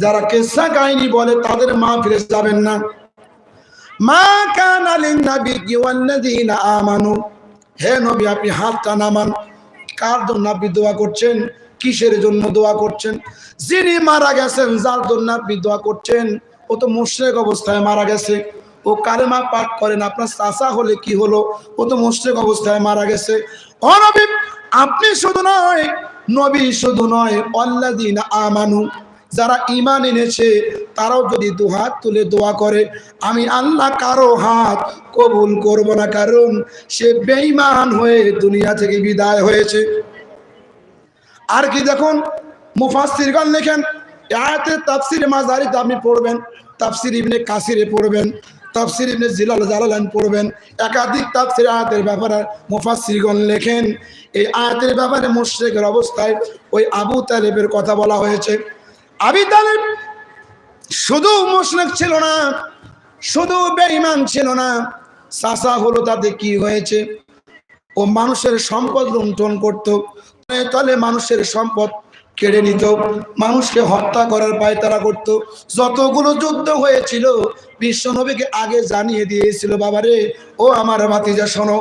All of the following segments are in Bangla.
যারা কেসা কাহিনী বলে, তাদের মা ফিরে যাবেন না। মা কান আলিন নবী ওয়াল্লাযীনা আমানু। হে নবী, আপনি হাতটা নামান। কার জন্য আপনি দোয়া করছেন? কিসের জন্য দোয়া করছেন? যিনি মারা গেছেন, যার জন্য আপনি দোয়া করছেন? ও তো মুশরিক অবস্থায় মারা গেছে। ও কালেমা পাঠ করেন, আপনার চাষা হলে কি হলো? ও তো মুশরিক অবস্থায় মারা গেছে। অনবী আপনি শুধু নয়, নবী শুধু নয় অল্লাদিন আমানু। যারা ইমান এনেছে, তারাও যদি দু হাত তুলে দোয়া করে, আমি আল্লাহ কারও হাত কবুল করব না, কারণ সে বেঈমান হয়ে দুনিয়া থেকে বিদায় হয়েছে। আর কি দেখুন, মুফাসসিরগণ লেখেন আয়াতের তাফসির মাজারিতে আপনি পড়বেন, তাফসির ইবনে কাসিরে পড়বেন, তাফসির ইবনে জিলাল জালালান পড়বেন, একাধিক তাফসির আয়াতের ব্যাপারে মুফাসসিরগণ লেখেন, এই আয়াতের ব্যাপারে মুশরিকের অবস্থায় ওই আবু তালেবের কথা বলা হয়েছে। আবি তালেব, শুধু মুশরিক ছিল না, শুধু বেঈমান ছিল না সাসা হলো তাতে কি হয়েছে? ও মানুষের সম্পদ লুণ্ঠন করত তাহলে মানুষের সম্পদ কেড়ে নিত, মানুষকে হত্যা করার পায়তারা করত। যতগুলো যুদ্ধ হয়েছিল বিশ্বনবীকে আগে জানিয়ে দিয়েছিল, বাবারে, ও আমার ভাতিজা, শোনো,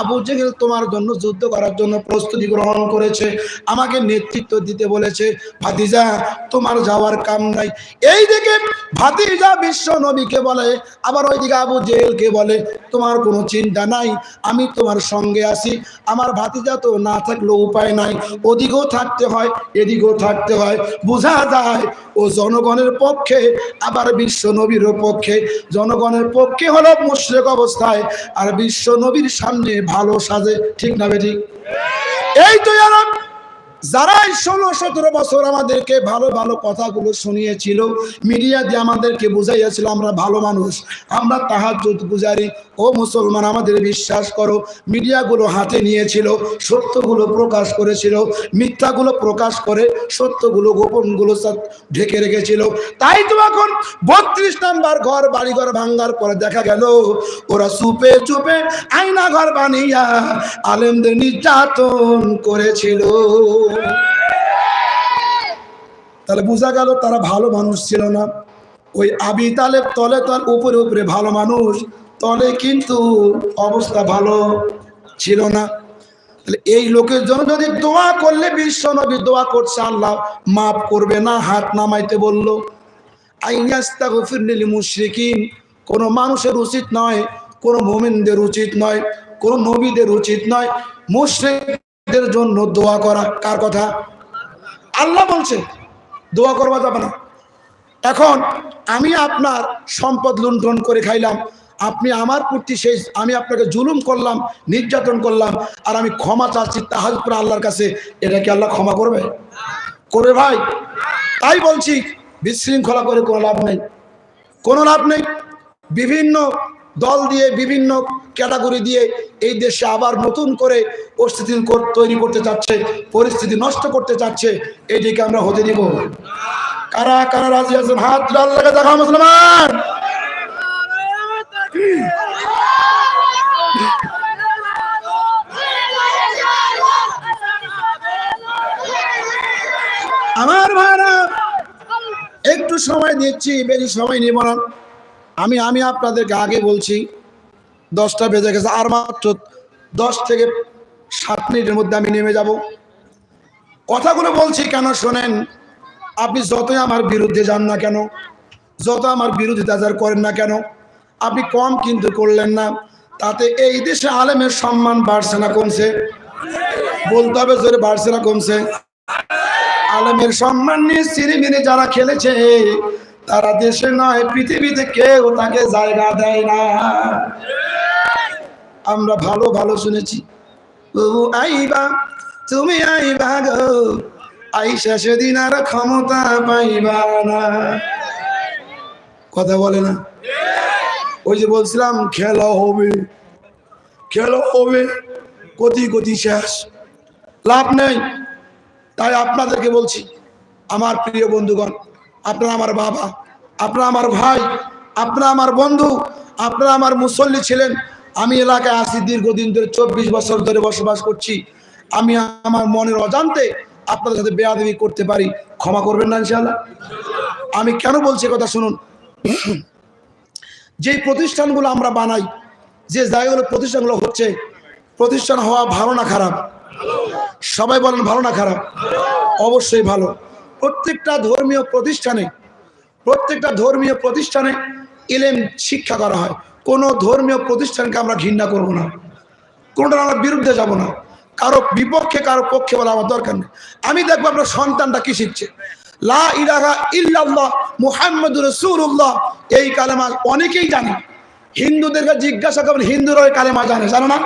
আবু জেহেল তোমার জন্য যুদ্ধ করার জন্য প্রস্তুতি গ্রহণ করেছে, আমাকে নেতৃত্ব দিতে বলেছে, ভাতিজা, তোমার যাওয়ার কাম নাই। এই দিকে ভাতিজা বিশ্ব নবীকে বলে, আবার ওইদিকে আবু জেহেলকে বলে, তোমার কোনো চিন্তা নাই, আমি তোমার সঙ্গে আসি আমার ভাতিজা তো না থাকলেও উপায় নাই, ওদিকেও থাকতে হয়, এদিকেও থাকতে হয়। বোঝা যায়, ও জনগণের পক্ষে, আবার বিশ্ব নবীর পক্ষে জনগণের পক্ষে হলো মুশ্রেক অবস্থায়, আর বিশ্ব নবীর সামনে ভালো সাজে, ঠিক না বেঠিক? এই তো যারা যারাই ষোলো সতেরো বছর আমাদেরকে ভালো ভালো কথাগুলো শুনিয়েছিল মিডিয়া দিয়ে আমাদেরকে বুঝাইয়াছিল, আমরা ভালো মানুষ, আমরা তাহাজুদ গুজারি ও মুসলমান, আমাদের বিশ্বাস করো মিডিয়াগুলো হাতে নিয়েছিল, সত্যগুলো প্রকাশ করেছিল, মিথ্যাগুলো প্রকাশ করে সত্যগুলো, গোপনগুলো ঢেকে রেখেছিল। তাই তো এখন বত্রিশ নাম্বার ঘর, বাড়িঘর ভাঙ্গার পরে দেখা গেল, ওরা চুপে চুপে আয়না ঘর বানিয়া আলেমদের নির্যাতন করেছিল। তাহলে বোঝা গেল তারা ভালো মানুষ ছিল না। ওই আবি তালেব তলে তার উপরে উপরে ভালো মানুষ, তলে কিন্তু অবস্থা ভালো ছিল না। এই লোকের জন্য যদি দোয়া করলে বিশ্ব নবী দোয়া করছে আল্লাহ, মাফ করবে না, হাত নামাইতে বলল। আইনাস্তাগফিরলিল মুশরিকিন, কোনো মানুষের উচিত নয়, কোনো মোমিনদের উচিত নয়, কোনো নবীদের উচিত নয় মুশরিকদের জন্য দোয়া করা কার কথা? আল্লাহ বলছে, দোয়া করবা যাবে না। এখন আমি আপনার সম্পদ লুণ্ঠন করে খাইলাম, আপনি আমার প্রতি সেই আমি আপনাকে জুলুম করলাম, নির্যাতন করলাম, আর আমি ক্ষমা চাচ্ছি তাহাজপুর আল্লাহর কাছে, এটা কি আল্লাহ ক্ষমা করবে? করবে ভাই। তাই বলছি, বিশৃঙ্খলা করে কোনো লাভ নেই। কোনো লাভ নেই। বিভিন্ন দল দিয়ে, বিভিন্ন ক্যাটাগরি দিয়ে এই দেশে আবার নতুন করে পরিস্থিতি তৈরি করতে চাচ্ছে, পরিস্থিতি নষ্ট করতে চাচ্ছে এইদিকে আমরা হতে দিব। কারা কারা রাজি আছেন? হাত আল্লাহকে দেখা মুসলমান। আমার ভাইরা, একটু সময় দিচ্ছি বেশি সময় নিব না। আমি আমি আপনাদেরকে আগে বলছি, দশটা বেজে গেছে, আর মাত্র দশ থেকে সাত মিনিটের মধ্যে আমি নেমে যাব। কথাগুলো বলছি কেন শোনেন? আপনি যতই আমার বিরুদ্ধে যান না কেন যত আমার বিরোধিতা যার করেন না কেন, আপনি কম কিন্তু করলেন না। তাতে এই দেশে আলেমের সম্মান বাড়ছে না কমছে। বলতে হবে জোরে বাড়ছে না কমছে। আলেমের সম্মান নিয়ে সিরিমিনি যারা খেলেছে, তারা দেশে নয়, পৃথিবীতে কেউ তাকে জায়গা দেয় না। আমরা ভালো ভালো শুনেছি। ও আইবা, তুমি আইবা গো। আইসা সেদিন আর ক্ষমতা পাইবা না। কথা বলে না? ওই যে বলছিলাম, খেলা হবে। খেলা হবে, গতি গতি শেষ। লাভ নেই। তাই আপনাদেরকে বলছি, আমার প্রিয় বন্ধুগণ, আপনারা আমার বাবা, আপনারা আমার ভাই, আপনারা আমার বন্ধু, আপনারা আমার মুসল্লি ছিলেন আমি এলাকায় আসি দীর্ঘদিন ধরে, চব্বিশ বছর ধরে বসবাস করছি। আমি আমার মনের অজান্তে আপনাদের সাথে বেয়াদবি করতে পারি। ক্ষমা করবেন না ইনশাল্লাহ আমি কেন বলছি কথা শুনুন। যেই প্রতিষ্ঠানগুলো আমরা বানাই, যে জায়গাগুলো প্রতিষ্ঠানগুলো হচ্ছে, প্রতিষ্ঠান হওয়া ভালো না খারাপ? সবাই বলেন ভালো না খারাপ? অবশ্যই ভালো। প্রত্যেকটা ধর্মীয় প্রতিষ্ঠানে, প্রত্যেকটা ধর্মীয় প্রতিষ্ঠানে ইলেম শিক্ষা করা হয়। কোনো ধর্মীয় প্রতিষ্ঠানকে আমরা ঘৃণা করব না। কোনোটার আমরা বিরুদ্ধে যাব না। কারও বিপক্ষে, কারও পক্ষে বলা আমার দরকার নেই। আমি দেখব আপনার সন্তানটা কি শিখছে। লা ইলাহা ইল্লাল্লাহ মুহাম্মাদুর রাসূলুল্লাহ। এই কালেমা অনেকেই জানে। হিন্দুদেরকে জিজ্ঞাসা করবেন, হিন্দুরা ওই কালেমা জানে, জানো না?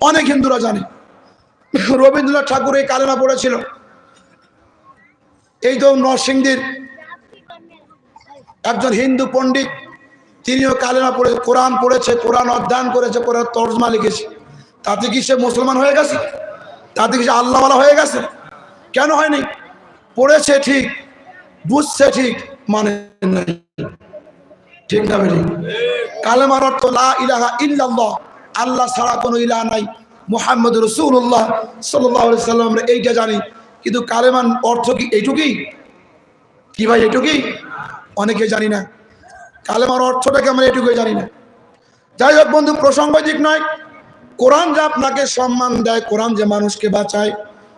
অনেক হিন্দুরা জানে। রবীন্দ্রনাথ ঠাকুর এই কালেমা পড়েছিল। এই তো নরসিংদীর একজন হিন্দু পণ্ডিত তিনিও কালেমা পড়ে, কোরআন পড়েছে, কোরআন অধ্যয়ন করেছে, কোরআন তর্জমা লিখেছে। তাতে কি সে মুসলমান হয়ে গেছে? তাতে কি সে আল্লাহওয়ালা হয়ে গেছে? কেন হয়নি? পড়েছে ঠিক, বুঝছে ঠিক মানে নাই। ঠিক না কালেমার অর্থ লা ইলাহা আল্লাহ ছাড়া কোনো ইলাহ নাই। মোহাম্মদ রসুল্লাহ সাল্লাহ সাল্লাম, আমরা এইটা জানি। কিন্তু কালেমান অর্থ কি এইটুকুই? কি ভাই এটুকুই অনেকে জানি না। কালেমার অর্থটাকে আমরা এটুকুই জানি না। যাই হোক বন্ধু, প্রসঙ্গ দিক নয়। কোরআন যে আপনাকে সম্মান দেয়, কোরআন যে মানুষকে বাঁচায়,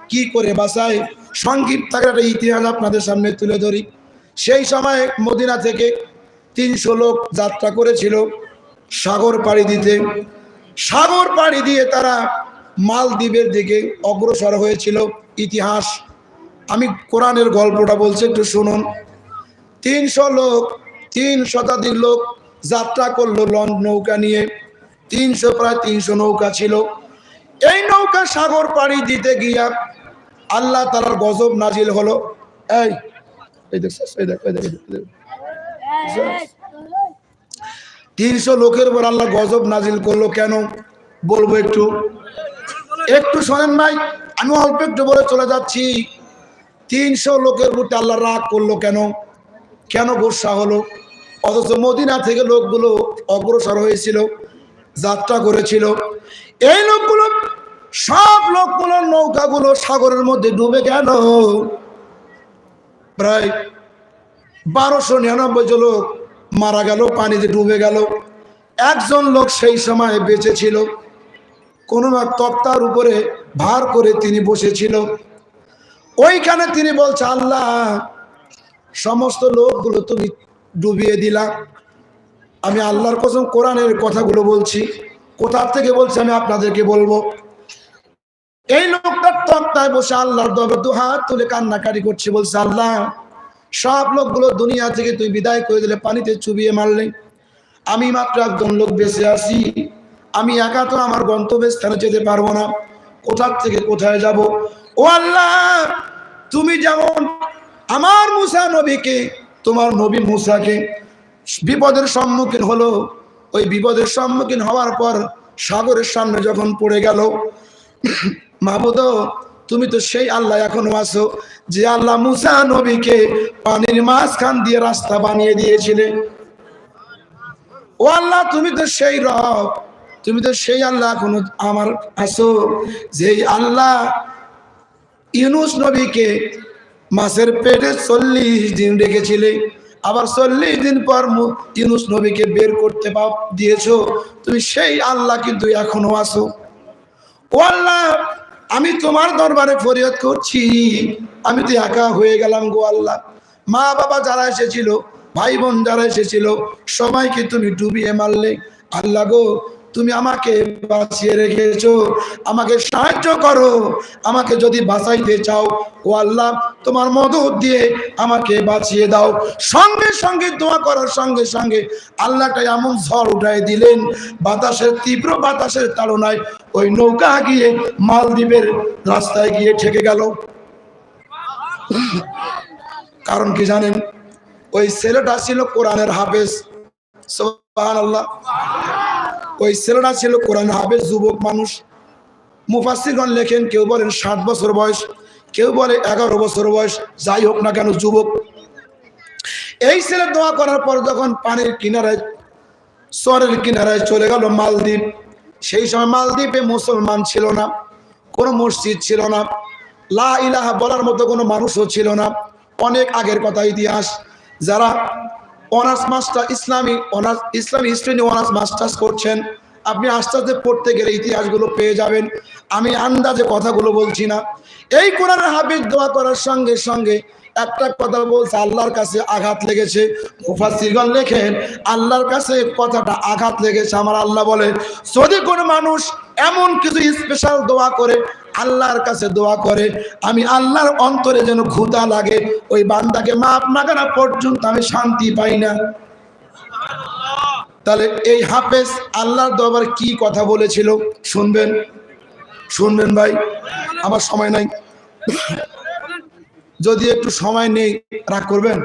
কি করে বাঁচায় সংক্ষিপ্ত একটা ইতিহাস আপনাদের সামনে তুলে ধরি। সেই সময় মদিনা থেকে তিনশো লোক যাত্রা করেছিল সাগর পাড়ি দিতে। সাগর পাড়ি দিয়ে তারা মালদ্বীপের দিকে অগ্রসর হয়েছিল। ইতিহাস, আমি কোরআনের গল্পটা বলছি, একটু শুনুন। তিনশো লোক তিন শতাধিক লোক যাত্রা করল লঞ্চ নৌকা নিয়ে। তিনশো, প্রায় তিনশো নৌকা ছিল। এই নৌকা সাগর পাড়ি দিতে গিয়া আল্লাহ তালার গজব নাজিল হলো। এই। তিনশো লোকের উপর আল্লাহ গজব নাজিল করল কেন? বলব একটু। একটু শোনেন ভাই, আমি অল্প একটু বলে চলে যাচ্ছি। তিনশো লোকের উপর আল্লাহ রাগ করল কেন? কেন গোসা হলো? অথচ মদিনা থেকে লোকগুলো অগ্রসর হয়েছিল, যাত্রা করেছিল। এই লোকগুলো, সব লোকগুলো নৌকাগুলো সাগরের মধ্যে ডুবে গেল। প্রায় বারোশো নিরানব্বই জন লোক মারা গেল, পানিতে ডুবে গেল। একজন লোক সেই সময় বেঁচে ছিল। কোনো এক তক্তার উপরে ভার করে তিনি বসেছিল। ওইখানে তিনি বলছে, আল্লাহ, সমস্ত লোকগুলো তুমি ডুবিয়ে দিলাম। আমি আল্লাহর কসম কোরআনের কথাগুলো বলছি। কোথার থেকে বলছি আমি আপনাদেরকে বলব? এই লোকটার তক্তায় বসে আল্লাহর দবে দু হাত তুলে কান্নাকারি করছে, বলছে, আল্লাহ, সব লোকগুলো দুনিয়া থেকে তুই বিদায় করে দিলে পানিতে চুবিয়ে মারলে। আমি মাত্র একজন লোক বেঁচে আছি। আমি একা তো আমার গন্তব্যের স্থানে যেতে পারব না। কোথার থেকে কোথায় যাব? ও আল্লাহ, তুমি যেমন আমার মুসা নবীকে তোমার নবী মুসাকে বিপদের সম্মুখীন হলো। ওই বিপদের সম্মুখীন হওয়ার পর সাগরের সামনে যখন পড়ে গেল, মাহবুদ, তুমি তো সেই আল্লাহ এখনও আছো যে আল্লাহ মুসা নবীকে পানির মাঝখান দিয়ে রাস্তা বানিয়ে দিয়েছিলে। ও আল্লাহ, তুমি তো সেই রব, তুমি তো সেই আল্লাহ এখনও আমার আছো। যে আল্লাহ ইউনুস নবীকে মাসের পেটে চল্লিশ দিন রেখেছিলে। আবার চল্লিশ দিন পর ইউনুস নবীকে বের করতে দিয়েছ। তুমি সেই আল্লাহ কিন্তু এখনও আসো ও আল্লাহ, আমি তোমার দরবারে ফরিয়াদ করছি। আমি তো একা হয়ে গেলাম গো আল্লাহ। মা বাবা যারা এসেছিল ভাই বোন যারা এসেছিল, সবাইকে তুমি ডুবিয়ে মারলে। আল্লাহ গো তুমি আমাকে বাঁচিয়ে রেখেছ, আমাকে সাহায্য করো। আমাকে যদি বাঁচাইতে চাও, ও আল্লাহ, তোমার মদত দিয়ে আমাকে বাঁচিয়ে দাও। সঙ্গে সঙ্গে দোয়া করার সঙ্গে সঙ্গে আল্লাহটা এমন ঝড় উঠাই দিলেন, বাতাসের তীব্র বাতাসের তাড়নায় ওই নৌকা গিয়ে মালদ্বীপের রাস্তায় গিয়ে ঠেকে গেল। কারণ কি জানেন? ওই ছেলেটা ছিল কোরআনের হাফেজ আল্লাহ ওই ছেলেটা ছিল কোরআন হাফেজ, যুবক মানুষ। মুফাসিরগণ লেখেন, কেউ বলেন ষাট বছর বয়স, কেউ বলে এগারো বছর বয়স, যাই হোক না কেন যুবক। এই ছেলে দোয়া করার পর যখন পানির কিনারায়, চরের কিনারায় চলে গেল মালদ্বীপ, সেই সময় মালদ্বীপে মুসলমান ছিল না, কোনো মসজিদ ছিল না, লা ইলাহা বলার মতো কোনো মানুষও ছিল না। অনেক আগের কথা ইতিহাস, যারা অনার্স মাস্টার ইসলামী অনার্স ইসলামী হিস্ট্রি নিয়ে অনার্স মাস্টার্স করছেন। আপনি আস্তে আস্তে পড়তে গেলে ইতিহাসগুলো পেয়ে যাবেন। আমি আন্দাজে কথাগুলো বলছি না। এই কোরআনের হাবিজ দোয়া করার সঙ্গে সঙ্গে একটা কথা বলছে, আল্লাহর কাছে আঘাত লেগেছে। মুফাসসিরগণ লেখেন, আল্লাহর কাছে কথাটা আঘাত লেগেছে। আমার আল্লাহ বলে যদি কোনো মানুষ এমন কিছু স্পেশাল দোয়া করে আল্লাহর কাছে দোয়া করে, আমি আল্লাহর অন্তরে যেন ক্ষুধা লাগে, ওই বান্দাকে মাপ না পর্যন্ত আমি শান্তি পাই না। তাহলে এই হাফেজ আল্লাহর দরবার কি কথা বলেছিল? শুনবেন? শুনবেন ভাই, আমার সময় নাই। যদি একটু সময় নেই, রাগ করবেন?